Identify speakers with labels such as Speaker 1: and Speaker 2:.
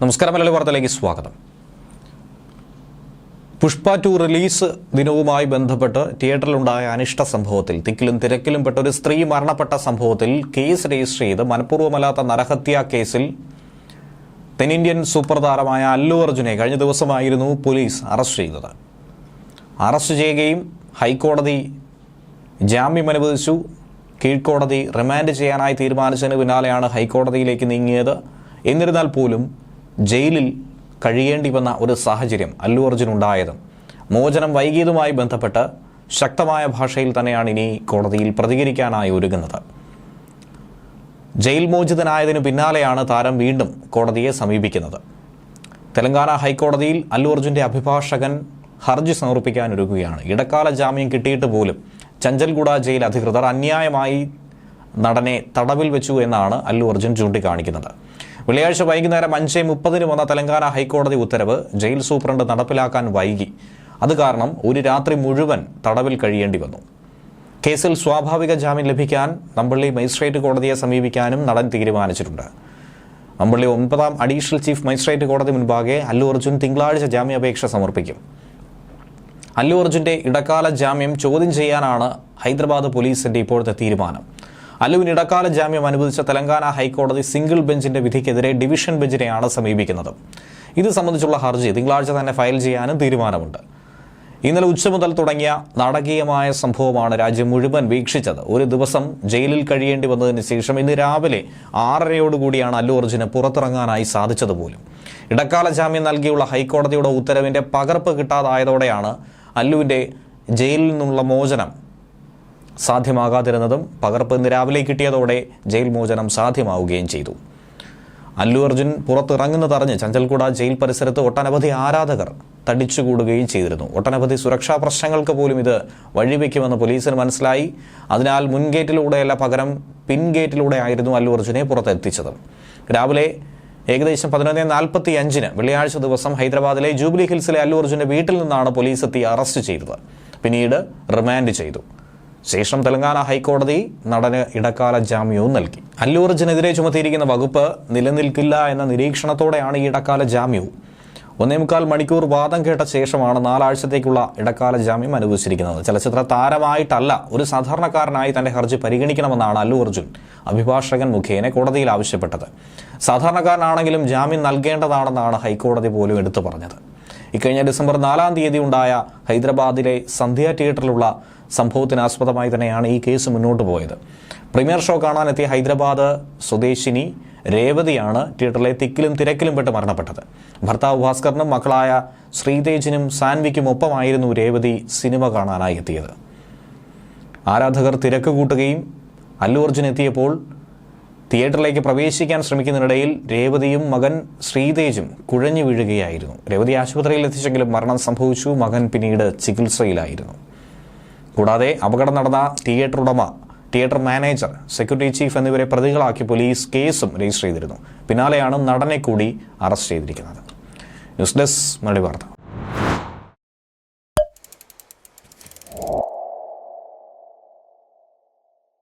Speaker 1: നമസ്കാരം മലയാളി വാർത്തയിലേക്ക് സ്വാഗതം. പുഷ്പ ടു റിലീസ് ദിനവുമായി ബന്ധപ്പെട്ട് തിയേറ്ററിലുണ്ടായ അനിഷ്ട സംഭവത്തിൽ തിക്കിലും തിരക്കിലും പെട്ട ഒരു സ്ത്രീ മരണപ്പെട്ട സംഭവത്തിൽ കേസ് രജിസ്റ്റർ ചെയ്ത് മനഃപൂർവമല്ലാത്ത നരഹത്യാ കേസിൽ തെന്നിന്ത്യൻ സൂപ്പർ താരമായ അല്ലു അർജുനെ കഴിഞ്ഞ ദിവസമായിരുന്നു പോലീസ് അറസ്റ്റ് ചെയ്തത്. അറസ്റ്റ് ചെയ്യുകയും ഹൈക്കോടതി ജാമ്യം അനുവദിച്ചു. കീഴ്ക്കോടതി റിമാൻഡ് ചെയ്യാനായി തീരുമാനിച്ചതിന് പിന്നാലെയാണ് ഹൈക്കോടതിയിലേക്ക് നീങ്ങിയത്. എന്നിരുന്നാൽ പോലും ജയിലിൽ കഴിയേണ്ടി വന്ന ഒരു സാഹചര്യം അല്ലു അർജുൻ ഉണ്ടായതും മോചനം വൈകിയതുമായി ബന്ധപ്പെട്ട് ശക്തമായ ഭാഷയിൽ തന്നെയാണ് ഇനി കോടതിയിൽ പ്രതികരിക്കാനായി ഒരുങ്ങുന്നത്. ജയിൽ മോചിതനായതിനു പിന്നാലെയാണ് താരം വീണ്ടും കോടതിയെ സമീപിക്കുന്നത്. തെലങ്കാന ഹൈക്കോടതിയിൽ അല്ലു അർജുന്റെ അഭിഭാഷകൻ ഹർജി സമർപ്പിക്കാനൊരുങ്ങുകയാണ് ഇടക്കാല ജാമ്യം കിട്ടിയിട്ട് പോലും ചഞ്ചൽഗുഡ ജയിൽ അധികൃതർ അന്യായമായി നടനെ തടവിൽ വെച്ചു എന്നാണ് അല്ലു അർജുൻ ചൂണ്ടിക്കാണിക്കുന്നത്. വെള്ളിയാഴ്ച വൈകുന്നേരം അഞ്ച് മുപ്പതിന് വന്ന തെലങ്കാന ഹൈക്കോടതി ഉത്തരവ് ജയിൽ സൂപ്രണ്ട് നടപ്പിലാക്കാൻ വൈകി. അത് കാരണം ഒരു രാത്രി മുഴുവൻ തടവിൽ കഴിയേണ്ടി വന്നു. കേസിൽ സ്വാഭാവിക ജാമ്യം ലഭിക്കാൻ നമ്പള്ളി മജിസ്ട്രേറ്റ് കോടതിയെ സമീപിക്കാനും നടൻ തീരുമാനിച്ചിട്ടുണ്ട്. നമ്പള്ളി ഒൻപതാം അഡീഷണൽ ചീഫ് മജിസ്ട്രേറ്റ് കോടതി മുൻപാകെ അല്ലു അർജുൻ തിങ്കളാഴ്ച ജാമ്യാപേക്ഷ സമർപ്പിക്കും. അല്ലു അർജുന്റെ ഇടക്കാല ജാമ്യം ചോദ്യം ചെയ്യാനാണ് ഹൈദരാബാദ് പോലീസിന്റെ ഇപ്പോഴത്തെ തീരുമാനം. അല്ലുവിന് ഇടക്കാല ജാമ്യം അനുവദിച്ച തെലങ്കാന ഹൈക്കോടതി സിംഗിൾ ബെഞ്ചിന്റെ വിധിക്കെതിരെ ഡിവിഷൻ ബെഞ്ചിനെയാണ് സമീപിക്കുന്നത്. ഇത് സംബന്ധിച്ചുള്ള ഹർജി തിങ്കളാഴ്ച തന്നെ ഫയൽ ചെയ്യാനും തീരുമാനമുണ്ട്. ഇന്നലെ ഉച്ച മുതൽ തുടങ്ങിയ നാടകീയമായ സംഭവമാണ് രാജ്യം മുഴുവൻ വീക്ഷിച്ചത്. ഒരു ദിവസം ജയിലിൽ കഴിയേണ്ടി വന്നതിന് ശേഷം ഇന്ന് രാവിലെ ആറരയോടുകൂടിയാണ് അല്ലു അർജുന് പുറത്തിറങ്ങാനായി സാധിച്ചത് പോലും. ഇടക്കാല ജാമ്യം നൽകിയുള്ള ഹൈക്കോടതിയുടെ ഉത്തരവിന്റെ പകർപ്പ് കിട്ടാതായതോടെയാണ് അല്ലുവിന്റെ ജയിലിൽ നിന്നുള്ള മോചനം സാധ്യമാകാതിരുന്നതും പകർപ്പ് രാവിലെ കിട്ടിയതോടെ ജയിൽ മോചനം സാധ്യമാവുകയും ചെയ്തു. അല്ലു അർജുൻ പുറത്തിറങ്ങുന്നതറിഞ്ഞ് ചഞ്ചൽകുട ജയിൽ പരിസരത്ത് ഒട്ടനവധി ആരാധകർ തടിച്ചുകൂടുകയും ചെയ്തിരുന്നു. ഒട്ടനവധി സുരക്ഷാ പ്രശ്നങ്ങൾക്ക് പോലും ഇത് വഴിവെക്കുമെന്ന് പോലീസിന് മനസ്സിലായി. അതിനാൽ മുൻഗേറ്റിലൂടെയല്ല പകരം പിൻഗേറ്റിലൂടെ ആയിരുന്നു അല്ലു അർജുനെ പുറത്തെത്തിച്ചത്. രാവിലെ ഏകദേശം പതിനൊന്ന് നാൽപ്പത്തി അഞ്ചിന് വെള്ളിയാഴ്ച ദിവസം ഹൈദരാബാദിലെ ജൂബിലി ഹിൽസിലെ അല്ലു അർജുന്റെ വീട്ടിൽ നിന്നാണ് പോലീസ് എത്തി അറസ്റ്റ് ചെയ്തത്. പിന്നീട് റിമാൻഡ് ചെയ്തു. ശേഷം തെലങ്കാന ഹൈക്കോടതി നടന് ഇടക്കാല ജാമ്യവും നൽകി. അല്ലു അർജുനെതിരെ ചുമത്തിയിരിക്കുന്ന വകുപ്പ് നിലനിൽക്കില്ല എന്ന നിരീക്ഷണത്തോടെയാണ് ഈ ഇടക്കാല ജാമ്യവും. ഒന്നേ മുക്കാൽ മണിക്കൂർ വാദം കേട്ട ശേഷമാണ് നാലാഴ്ചത്തേക്കുള്ള ഇടക്കാല ജാമ്യം അനുവദിച്ചിരിക്കുന്നത്. ചലച്ചിത്ര താരമായിട്ടല്ല ഒരു സാധാരണക്കാരനായി തന്റെ ഹർജി പരിഗണിക്കണമെന്നാണ് അല്ലു അർജുൻ അഭിഭാഷകൻ മുഖേന കോടതിയിൽ ആവശ്യപ്പെട്ടത്. സാധാരണക്കാരനാണെങ്കിലും ജാമ്യം നൽകേണ്ടതാണെന്നാണ് ഹൈക്കോടതി പോലും എടുത്തു പറഞ്ഞത്. ഇക്കഴിഞ്ഞ ഡിസംബർ നാലാം തീയതി ഉണ്ടായ ഹൈദരാബാദിലെ സന്ധ്യ തിയേറ്ററിലുള്ള സംഭവത്തിന് ആസ്പദമായി തന്നെയാണ് ഈ കേസ് മുന്നോട്ട് പോയത്. പ്രീമിയർ ഷോ കാണാനെത്തിയ ഹൈദരാബാദ് സ്വദേശിനി രേവതിയാണ് തിയേറ്ററിലെ തിക്കിലും തിരക്കിലും പെട്ട് മരണപ്പെട്ടത്. ഭർത്താവ് ഭാസ്കറിനും മക്കളായ ശ്രീതേജിനും സാൻവിക്കും ഒപ്പമായിരുന്നു രേവതി സിനിമ കാണാനായി എത്തിയത്. ആരാധകർ തിരക്ക് കൂട്ടുകയും അല്ലു അർജുൻ എത്തിയപ്പോൾ തിയേറ്ററിലേക്ക് പ്രവേശിക്കാൻ ശ്രമിക്കുന്നതിനിടയിൽ രേവതിയും മകൻ ശ്രീതേജും കുഴഞ്ഞു വീഴുകയായിരുന്നു. രേവതി ആശുപത്രിയിൽ എത്തിച്ചെങ്കിലും മരണം സംഭവിച്ചു. മകൻ പിന്നീട് ചികിത്സയിലായിരുന്നു. കൂടാതെ അപകടം നടന്ന തിയേറ്റർ ഉടമ തിയേറ്റർ മാനേജർ സെക്യൂരിറ്റി ചീഫ് എന്നിവരെ പ്രതികളാക്കി പോലീസ് കേസും രജിസ്റ്റർ ചെയ്തിരുന്നു. പിന്നാലെയാണ് നടനെ കൂടി അറസ്റ്റ് ചെയ്തിരിക്കുന്നത്. ന്യൂസ് ഡെസ്ക് മറുപടി വാർത്ത.